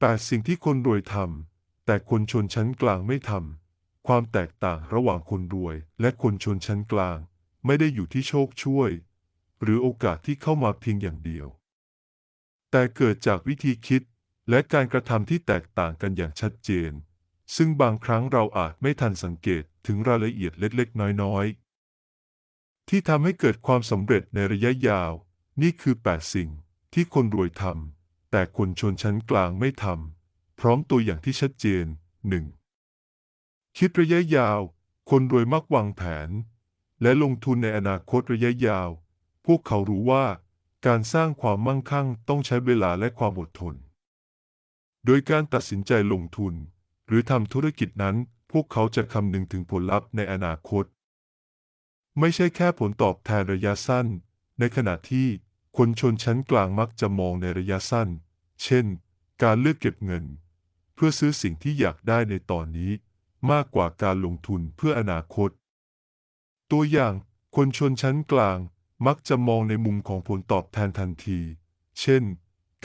แต่สิ่งที่คนรวยทำ แต่คนชนชั้นกลางไม่ทำ ความแตกต่างระหว่างคนรวย และคนชนชั้นกลาง ไม่ได้อยู่ที่โชคช่วย หรือโอกาสที่เข้ามาเพียงอย่างเดียว แต่เกิดจากวิธีคิดและการกระทำที่แตกต่างกันอย่างชัดเจน ซึ่งบางครั้งเราอาจไม่ทันสังเกตถึงรายละเอียดเล็กๆ น้อยๆ ที่ทำให้เกิดความสำเร็จในระยะยาว นี่คือ 8 สิ่งที่คนรวยทำ แต่คนชนชั้นกลางไม่ทำพร้อมตัวอย่างที่ชัดเจน 1. คิดระยะยาว คนรวยมักวางแผน และลงทุนในอนาคตระยะยาว พวกเขารู้ว่า การสร้างความมั่งคั่งต้องใช้เวลาและความอดทน โดยการตัดสินใจลงทุน หรือทำธุรกิจนั้น พวกเขาจะคำนึงถึงผลลัพธ์ในอนาคต ไม่ใช่แค่ผลตอบแทนระยะสั้น ในขณะที่ คนชนชั้นกลางมักจะมองในระยะสั้น เช่น การเลือกเก็บเงิน เพื่อซื้อสิ่งที่อยากได้ในตอนนี้ มากกว่าการลงทุนเพื่ออนาคต ตัวอย่าง คนชนชั้นกลางมักจะมองในมุมของผลตอบแทนทันที เช่น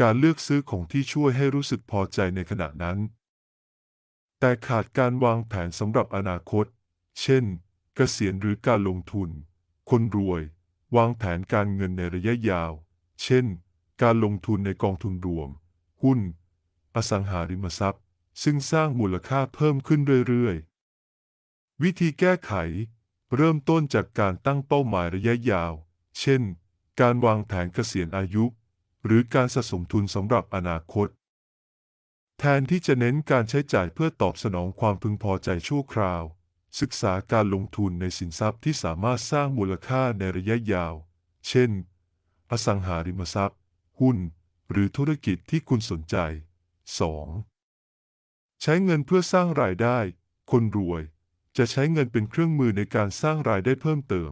การเลือกซื้อของที่ช่วยให้รู้สึกพอใจในขณะนั้น แต่ขาดการวางแผนสำหรับอนาคต เช่น เกษียณหรือการลงทุน คนรวย วางแผนการเงินในระยะยาว เช่น การลงทุนในกองทุนรวม หุ้น อสังหาริมทรัพย์ ซึ่งสร้างมูลค่าเพิ่มขึ้นเรื่อยๆ วิธีแก้ไข เริ่มต้นจากการตั้งเป้าหมายระยะยาว เช่น การวางแผนเกษียณอายุ หรือการสะสมทุนสำหรับอนาคต แทนที่จะเน้นการใช้จ่ายเพื่อตอบสนองความพึงพอใจชั่วคราว ศึกษาการลงทุนในสินทรัพย์ที่สามารถสร้างมูลค่าในระยะยาว เช่น อสังหาริมทรัพย์ หุ้น หรือธุรกิจที่คุณสนใจ 2. ใช้เงินเพื่อสร้างรายได้ คนรวย จะใช้เงินเป็นเครื่องมือในการสร้างรายได้เพิ่มเติม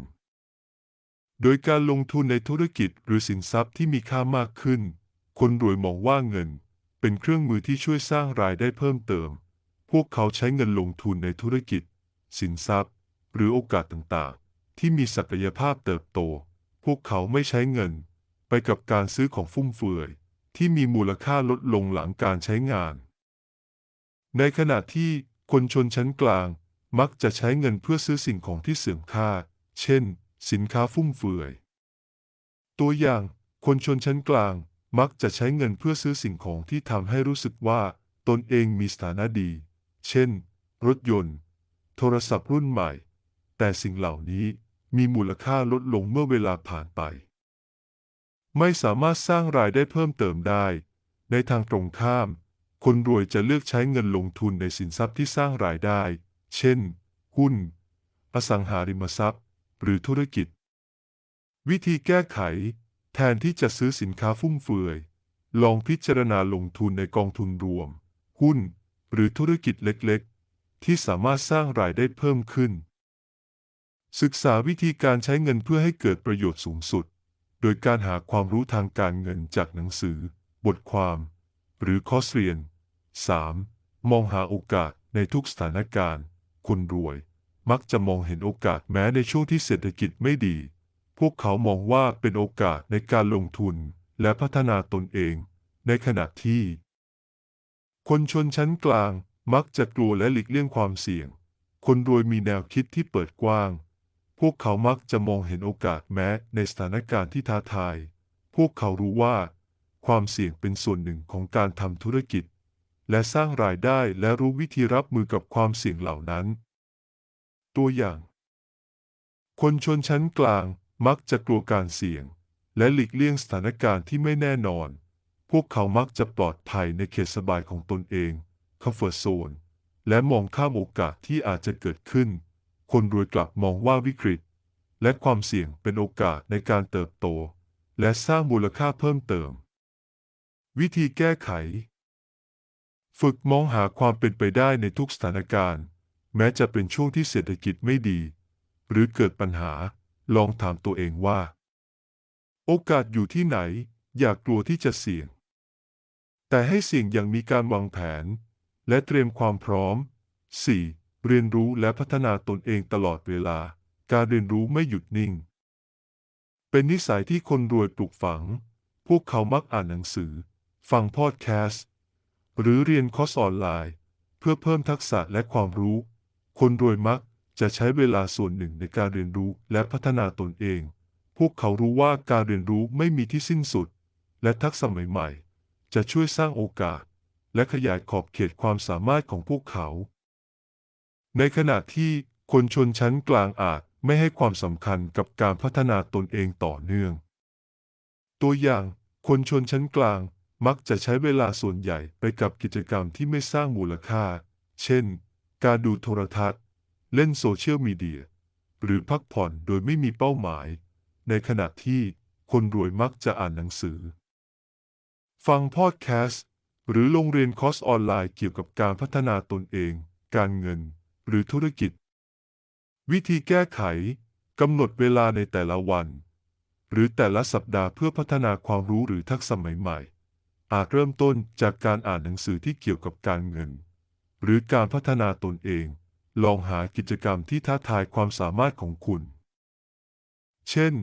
โดยการลงทุนในธุรกิจหรือสินทรัพย์ที่มีค่ามากขึ้น คนรวยมองว่าเงิน เป็นเครื่องมือที่ช่วยสร้างรายได้เพิ่มเติม พวกเขาใช้เงินลงทุนในธุรกิจ สินทรัพย์ หรือโอกาสต่างๆ ที่มีศักยภาพเติบโต พวกเขาไม่ใช้เงิน ไปกับการซื้อของฟุ่มเฟือย ที่มีมูลค่าลดลงหลังการใช้งาน ในขณะที่คนชนชั้นกลางมักจะใช้เงินเพื่อซื้อสิ่งของที่เสื่อมค่า เช่น สินค้าฟุ่มเฟือย ตัวอย่างคนชนชั้นกลางมักจะใช้เงินเพื่อซื้อสิ่งของที่ทำให้รู้สึกว่า ตนเองมีสถานะดี เช่น รถยนต์ โทรศัพท์รุ่นใหม่ แต่สิ่งเหล่านี้มีมูลค่าลดลงเมื่อเวลาผ่านไป ไม่สามารถสร้างรายได้เพิ่มเติมได้ ในทางตรงข้าม คนรวยจะเลือกใช้เงินลงทุนในสินทรัพย์ที่สร้างรายได้ เช่น หุ้น อสังหาริมทรัพย์ หรือธุรกิจ วิธีแก้ไข แทนที่จะซื้อสินค้าฟุ่มเฟือย ลองพิจารณาลงทุนในกองทุนรวม หุ้น หรือธุรกิจเล็กๆ ที่สามารถสร้างรายได้เพิ่มขึ้น ศึกษาวิธีการใช้เงินเพื่อให้เกิดประโยชน์สูงสุด โดยการหาความรู้ทางการเงินจากหนังสือ บทความ หรือคอร์สเรียน 3. มองหาโอกาสในทุกสถานการณ์ คนรวย มักจะมองเห็นโอกาสแม้ในช่วงที่เศรษฐกิจไม่ดี พวกเขามองว่าเป็นโอกาสในการลงทุนและพัฒนาตนเอง ในขณะที่ คนชนชั้นกลาง มักจะกลัวและหลีกเลี่ยงความเสี่ยง คนรวยมีแนวคิดที่เปิดกว้าง พวกเขามักจะมองเห็นโอกาสแม้ในสถานการณ์ที่ท้าทาย พวกเขารู้ว่า ความเสี่ยงเป็นส่วนหนึ่งของการทำธุรกิจ และสร้างรายได้และรู้วิธีรับมือกับความเสี่ยงเหล่านั้น ตัวอย่าง คนชนชั้นกลางมักจะกลัวการเสี่ยง และหลีกเลี่ยงสถานการณ์ที่ไม่แน่นอน พวกเขามักจะปลอดภัยในเขตสบายของตนเอง comfort zone และมองข้ามโอกาสที่อาจจะเกิดขึ้น คนรวยกลับมองว่าวิกฤต และความเสี่ยงเป็นโอกาสในการเติบโต และสร้างมูลค่าเพิ่มเติม วิธีแก้ไข ฝึกมองหาความเป็นไปได้ในทุกสถานการณ์ แม้จะเป็นช่วงที่เศรษฐกิจไม่ดี หรือเกิดปัญหา ลองถามตัวเองว่า โอกาสอยู่ที่ไหน อย่ากกลัวที่จะเสี่ยง แต่ให้เสี่ยงอย่างมีการวางแผน และเตรียมความพร้อม 4. เรียนรู้และพัฒนาตนเองตลอดเวลา การเรียนรู้ไม่หยุดนิ่ง เป็นนิสัยที่คนรวยปลูกฝัง พวกเขามักอ่านหนังสือ ฟังพอดแคสต์ หรือเรียนคอร์สออนไลน์ เพื่อเพิ่มทักษะและความรู้ คนรวยมักจะใช้เวลาส่วนหนึ่งในการเรียนรู้และพัฒนาตนเอง พวกเขารู้ว่าการเรียนรู้ไม่มีที่สิ้นสุด และทักษะใหม่ๆ จะช่วยสร้างโอกาส และขยายขอบเขตความสามารถของพวกเขา ในขณะที่คนชนชั้นกลางอาจไม่ให้ความสำคัญกับการพัฒนาตนเองต่อเนื่อง ตัวอย่างคนชนชั้นกลางมักจะใช้เวลาส่วนใหญ่ไปกับกิจกรรมที่ไม่สร้างมูลค่า เช่น การดูโทรทัศน์ เล่นโซเชียลมีเดีย หรือพักผ่อนโดยไม่มีเป้าหมาย ในขณะที่คนรวยมักจะอ่านหนังสือ ฟังพอดแคสต์ หรือลงเรียนคอร์สออนไลน์เกี่ยวกับการพัฒนาตนเอง การเงิน หรือธุรกิจ วิธีแก้ไขกำหนดเวลาในแต่ละวัน หรือแต่ละสัปดาห์เพื่อพัฒนาความรู้หรือทักษะใหม่ๆ อาจเริ่มต้นจากการอ่านหนังสือที่เกี่ยวกับการเงิน หรือการพัฒนาตนเอง ลองหากิจกรรมที่ท้าทายความสามารถของคุณ เช่น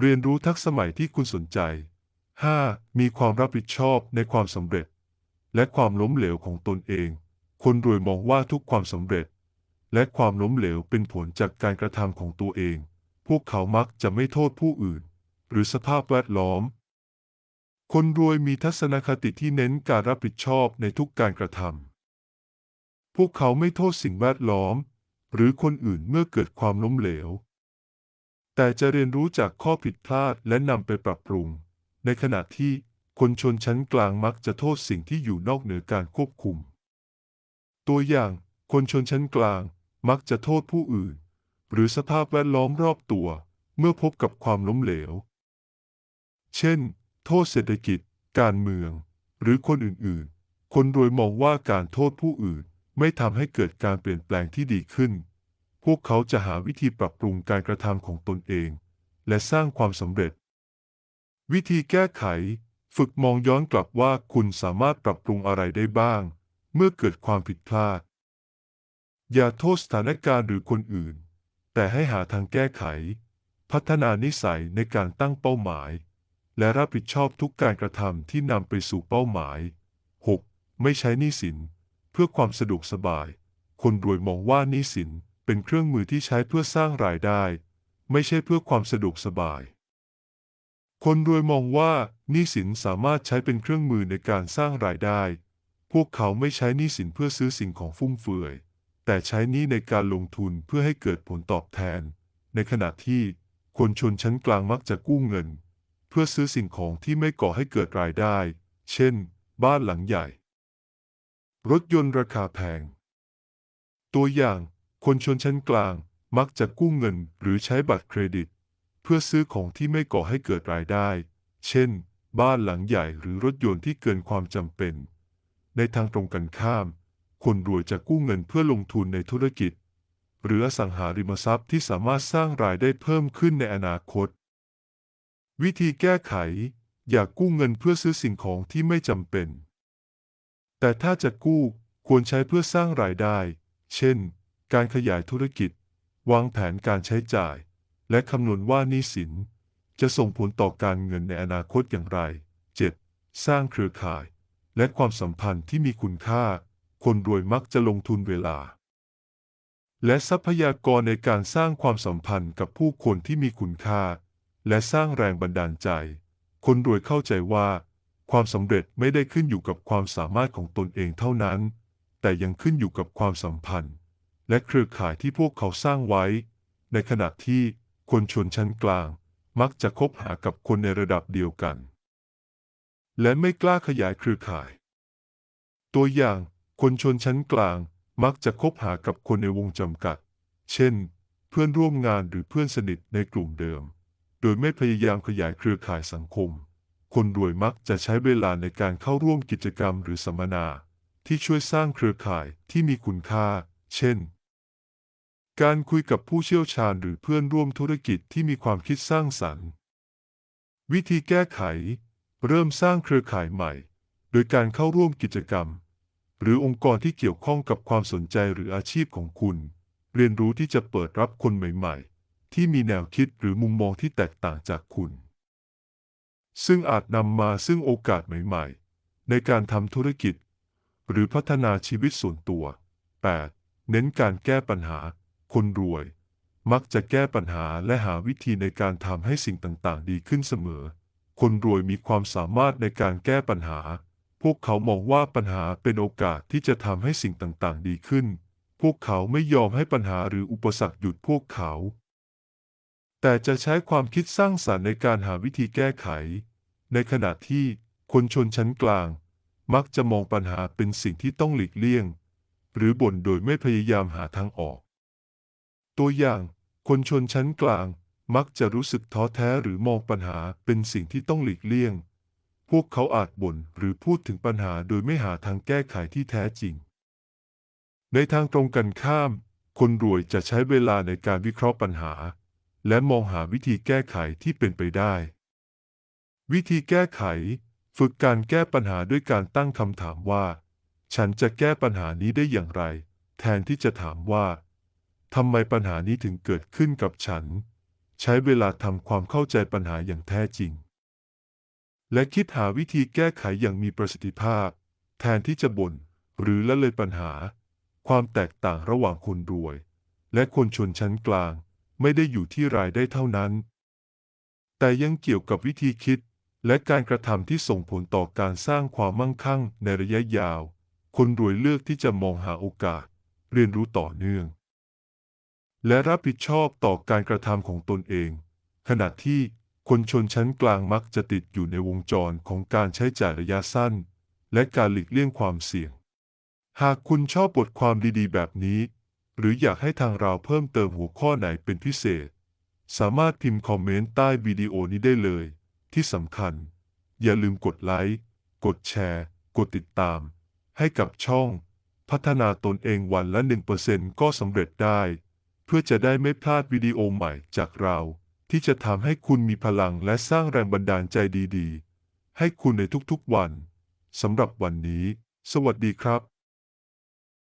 เรียนรู้ทักษะใหม่ที่คุณสนใจ 5. มีความรับผิดชอบในความสำเร็จ และความล้มเหลวของตนเอง คนรวยมองว่าทุกความสำเร็จ และความล้มเหลวเป็นผลจากการกระทำของตัวเอง พวกเขามักจะไม่โทษผู้อื่น หรือสภาพแวดล้อม คนรวยมีทัศนคติที่เน้นการรับผิดชอบในทุกการกระทำพวกเขาไม่โทษสิ่งแวดล้อม หรือคนอื่นเมื่อเกิดความล้มเหลว แต่จะเรียนรู้จากข้อผิดพลาดและนำไปปรับปรุง ในขณะที่ คนชนชั้นกลางมักจะโทษสิ่งที่อยู่นอกเหนือการควบคุม ตัวอย่าง คนชนชั้นกลางมักจะโทษผู้อื่น หรือสภาพแวดล้อมรอบตัว เมื่อพบกับความล้มเหลว เช่น โทษเศรษฐกิจ การเมือง หรือคนอื่นๆ คนรวยมองว่าการโทษผู้อื่นไม่ทำให้เกิดการเปลี่ยนแปลงที่ดีขึ้น พวกเขาจะหาวิธีปรับปรุงการกระทำของตนเอง และสร้างความสำเร็จ วิธีแก้ไข ฝึกมองย้อนกลับว่าคุณสามารถปรับปรุงอะไรได้บ้าง เมื่อเกิดความผิดพลาด อย่าโทษสถานการณ์หรือคนอื่น แต่ให้หาทางแก้ไข พัฒนานิสัยในการตั้งเป้าหมาย และรับผิดชอบทุกการกระทำที่นำไปสู่เป้าหมาย 6. ไม่ใช้หนี้สิน เพื่อความสะดวกสบาย คนรวยมองว่าหนี้สินเป็นเครื่องมือที่ใช้เพื่อสร้างรายได้ ไม่ใช่เพื่อความสะดวกสบาย คนรวยมองว่าหนี้สินสามารถใช้เป็นเครื่องมือในการสร้างรายได้ พวกเขาไม่ใช้หนี้สินเพื่อซื้อสิ่งของฟุ่มเฟือย แต่ใช้นี้ในการลงทุนเพื่อให้เกิดผลตอบแทน ในขณะที่คนชนชั้นกลางมักจะกู้เงิน เพื่อซื้อสิ่งของที่ไม่ก่อให้เกิดรายได้ เช่น บ้านหลังใหญ่ รถยนต์ราคาแพง ตัวอย่าง คนชนชั้นกลางมักจะกู้เงินหรือใช้บัตรเครดิต เพื่อซื้อของที่ไม่ก่อให้เกิดรายได้ เช่น บ้านหลังใหญ่หรือรถยนต์ที่เกินความจำเป็น ในทางตรงกันข้าม คนรวยจะกู้เงินเพื่อลงทุนในธุรกิจ หรืออสังหาริมทรัพย์ที่สามารถสร้างรายได้เพิ่มขึ้นในอนาคต วิธีแก้ไข อย่ากกู้เงินเพื่อซื้อสิ่งของที่ไม่จำเป็น แต่ถ้าจะกู้ควรใช้เพื่อสร้างรายได้ เช่น การขยายธุรกิจ วางแผนการใช้จ่าย และคำนวณว่าหนี้สิน จะส่งผลต่อการเงินในอนาคตอย่างไร 7. สร้างเครือข่าย และความสัมพันธ์ที่มีคุณค่า คนรวยมักจะลงทุนเวลา และทรัพยากรในการสร้างความสัมพันธ์กับผู้คนที่มีคุณค่า และสร้างแรงบันดาลใจ คนรวยเข้าใจว่า ความสำเร็จไม่ได้ขึ้นอยู่กับความสามารถของตนเองเท่านั้น แต่ยังขึ้นอยู่กับความสัมพันธ์ และเครือข่ายที่พวกเขาสร้างไว้ ในขณะที่ คนชนชั้นกลาง มักจะคบหากับคนในระดับเดียวกัน และไม่กล้าขยายเครือข่าย ตัวอย่างคนชนชั้นกลาง มักจะคบหากับคนในวงจำกัด เช่น เพื่อนร่วมงานหรือเพื่อนสนิทในกลุ่มเดิม โดยไม่พยายามขยายเครือข่ายสังคม คนรวยมักจะใช้เวลาในการเข้าร่วมกิจกรรมหรือสัมมนา ที่ช่วยสร้างเครือข่ายที่มีคุณค่า เช่น การคุยกับผู้เชี่ยวชาญหรือเพื่อนร่วมธุรกิจที่มีความคิดสร้างสรรค์ วิธีแก้ไข เริ่มสร้างเครือข่ายใหม่ โดยการเข้าร่วมกิจกรรม หรือองค์กรที่เกี่ยวข้องกับความสนใจหรืออาชีพของคุณ เรียนรู้ที่จะเปิดรับคนใหม่ๆ ที่มีแนวคิดหรือมุมมองที่แตกต่างจากคุณ ซึ่งอาจนำมาซึ่งโอกาสใหม่ๆ ในการทำธุรกิจ หรือพัฒนาชีวิตส่วนตัว 8. เน้นการแก้ปัญหา คนรวย มักจะแก้ปัญหาและหาวิธีในการทำให้สิ่งต่างๆ ดีขึ้นเสมอ คนรวยมีความสามารถในการแก้ปัญหา พวกเขามองว่าปัญหาเป็นโอกาสที่จะทำให้สิ่งต่างๆ ดีขึ้น พวกเขาไม่ยอมให้ปัญหาหรืออุปสรรคหยุดพวกเขา แต่จะใช้ความคิดสร้างสรรค์ในการหาวิธีแก้ไข ในขณะที่คนชนชั้นกลาง มักจะมองปัญหาเป็นสิ่งที่ต้องหลีกเลี่ยง หรือบ่นโดยไม่พยายามหาทางออก ตัวอย่าง คนชนชั้นกลาง มักจะรู้สึกท้อแท้หรือมองปัญหาเป็นสิ่งที่ต้องหลีกเลี่ยง พวกเขาอาจบ่นหรือพูดถึงปัญหาโดยไม่หาทางแก้ไขที่แท้จริง ในทางตรงกันข้าม คนรวยจะใช้เวลาในการวิเคราะห์ปัญหา และมองหาวิธีแก้ไขที่เป็นไปได้ วิธีแก้ไข ฝึกการแก้ปัญหาด้วยการตั้งคำถามว่า ฉันจะแก้ปัญหานี้ได้อย่างไร แทนที่จะถามว่า ทำไมปัญหานี้ถึงเกิดขึ้นกับฉัน ใช้เวลาทำความเข้าใจปัญหาอย่างแท้จริง และคิดหาวิธีแก้ไขอย่างมีประสิทธิภาพ แทนที่จะบ่นหรือละเลยปัญหา ความแตกต่างระหว่างคนรวย และคนชนชั้นกลางไม่ได้อยู่ที่รายได้เท่านั้น แต่ยังเกี่ยวกับวิธีคิดและการกระทำที่ส่งผลต่อการสร้างความมั่งคั่งในระยะยาว คนรวยเลือกที่จะมองหาโอกาส เรียนรู้ต่อเนื่อง และรับผิดชอบต่อการกระทำของตนเอง ขณะที่คนชนชั้นกลางมักจะติดอยู่ในวงจรของการใช้จ่ายระยะสั้น และการหลีกเลี่ยงความเสี่ยง หากคุณชอบบทความดีๆ แบบนี้ หรืออยากให้ทางเราเพิ่มเติมหัวข้อไหนเป็นพิเศษ สามารถพิมพ์คอมเมนต์ใต้วิดีโอนี้ได้เลย ที่สำคัญ อย่าลืมกดไลค์กดแชร์ กดติดตาม ให้กับช่อง พัฒนาตนเองวันละ 1%ก็สำเร็จได้ เพื่อจะได้ไม่พลาดวิดีโอใหม่จากเรา ที่จะทำให้คุณมีพลังและสร้างแรงบันดาลใจดีๆ ให้คุณในทุกๆวันสำหรับวันนี้ สวัสดีครับ